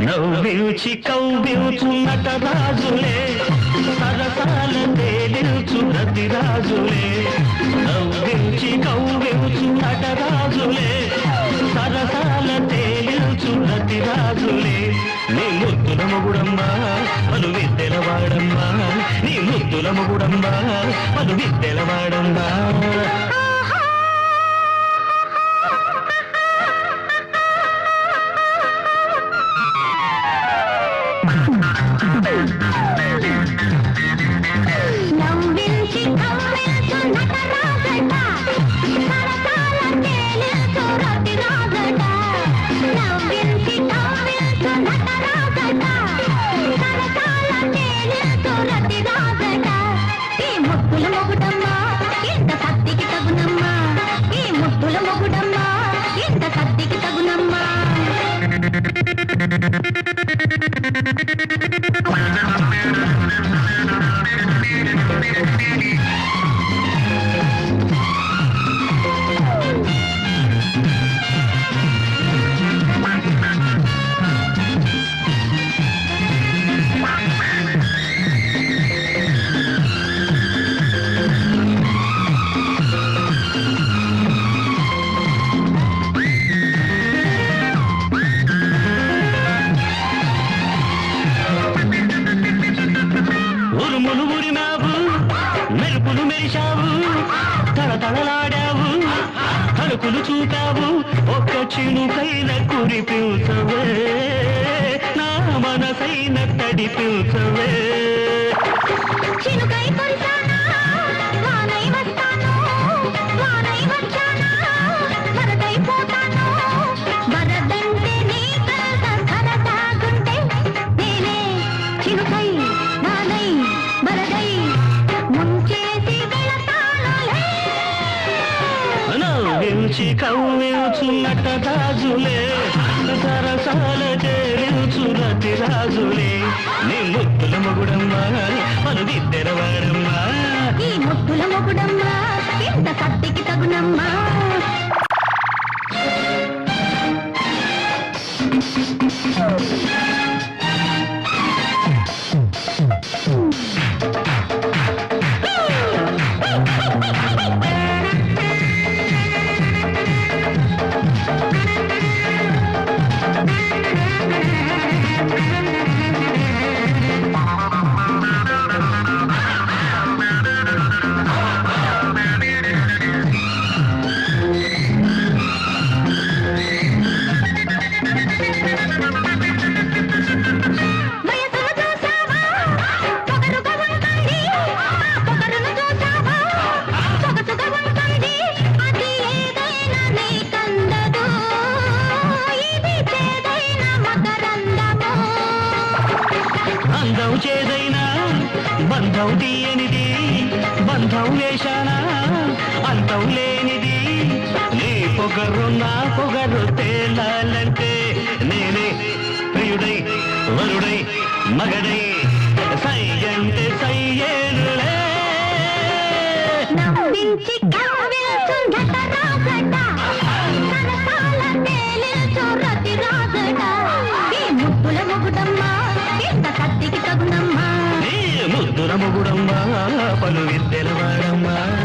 నవ్వించి కవ్వించు నటరాజులే సరసాల తేలించు రతిరాజులే ముద్దుల మొగుడమ్మా పలు విద్దెలవాడమ్మా నీ ముద్దుల మొగుడమ్మా పలు విద్దెల Thank you. ఉరుములు ఉరిమావు మెరుపులు మెరిశావు తడతడలాడావు తలుపులు చూపావు ఒక్క చినుకైన కురిపించవే నా మనసైన తడిపించవే నవ్వించి కవ్వించు రాజులే సరసాల చేరించు రతిరాజులే నీ ముద్దుల మొగుడమ్మా పలు విద్దెరవాడమ్మా ఈ ముట్టుల మొగుడమ్మా ఇంత కత్తికి తగునమ్మా. బంధం తీయనిది బంధం వేశానా అంతం లేనిది. నీ పొగరు నా పొగరు తేలాలంటే నేనే ప్రియుడై వరుడై మగడై. సై అంటే సై నవ్వించి ముద్దుల పలు విద్యల వాడమ్మా.